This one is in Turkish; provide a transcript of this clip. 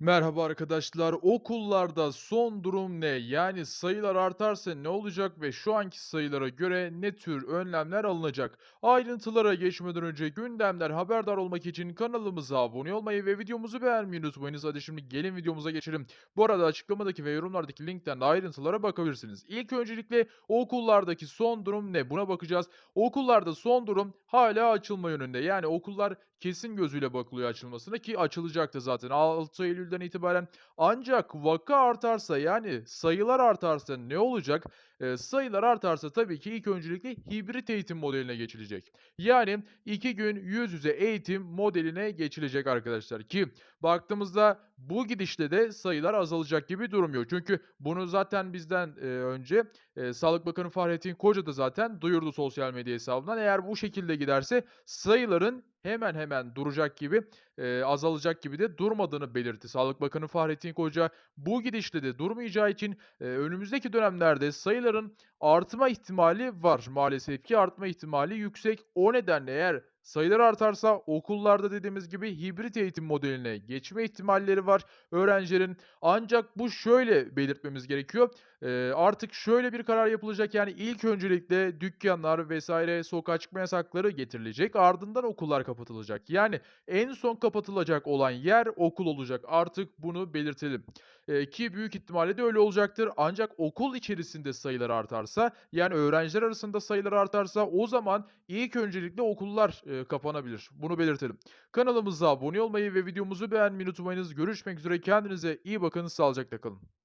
Merhaba arkadaşlar. Okullarda son durum ne? Yani sayılar artarsa ne olacak ve şu anki sayılara göre ne tür önlemler alınacak? Ayrıntılara geçmeden önce gündemler haberdar olmak için kanalımıza abone olmayı ve videomuzu beğenmeyi unutmayınız. Hadi şimdi gelin videomuza geçelim. Bu arada açıklamadaki ve yorumlardaki linkten de ayrıntılara bakabilirsiniz. İlk öncelikle okullardaki son durum ne? Buna bakacağız. Okullarda son durum hala açılma yönünde. Yani okullar kesin gözüyle bakılıyor açılmasına ki açılacaktı zaten 6 Eylül'den itibaren. Ancak vaka artarsa yani sayılar artarsa ne olacak? Eee, sayılar artarsa tabii ki ilk öncelikle hibrit eğitim modeline geçilecek. Yani 2 gün yüz yüze eğitim modeline geçilecek arkadaşlar ki baktığımızda bu gidişle de sayılar azalacak gibi durmuyor. Çünkü bunu zaten bizden, eee, önce, eee, Sağlık Bakanı Fahrettin Koca da zaten duyurdu sosyal medya hesabından. Eğer bu şekilde giderse sayıların hemen hemen duracak gibi, eee, azalacak gibi de durmadığını belirtti. Sağlık Bakanı Fahrettin Koca bu gidişle de durmayacağı için, eee, önümüzdeki dönemlerde sayıların artma ihtimali var. Maalesef ki artma ihtimali yüksek. O nedenle eğer sayılar artarsa okullarda dediğimiz gibi hibrit eğitim modeline geçme ihtimalleri var öğrencilerin. Ancak bu şöyle belirtmemiz gerekiyor. Eee, artık şöyle bir karar yapılacak, yani ilk öncelikle dükkânlar vs. sokağa çıkma yasakları getirilecek. Ardından okullar kapatılacak. Yani en son kapatılacak olan yer okul olacak. Artık bunu belirtelim. Eee, ki büyük ihtimalle de öyle olacaktır. Ancak okul içerisinde sayılar artarsa, yani öğrenciler arasında sayılar artarsa o zaman ilk öncelikle okullar, eee, kapanabilir. Bunu belirtelim. Kanalımıza abone olmayı ve videomuzu beğenmeyi unutmayınız. Görüşmek üzere. Kendinize iyi bakın. Sağlıcakla kalın.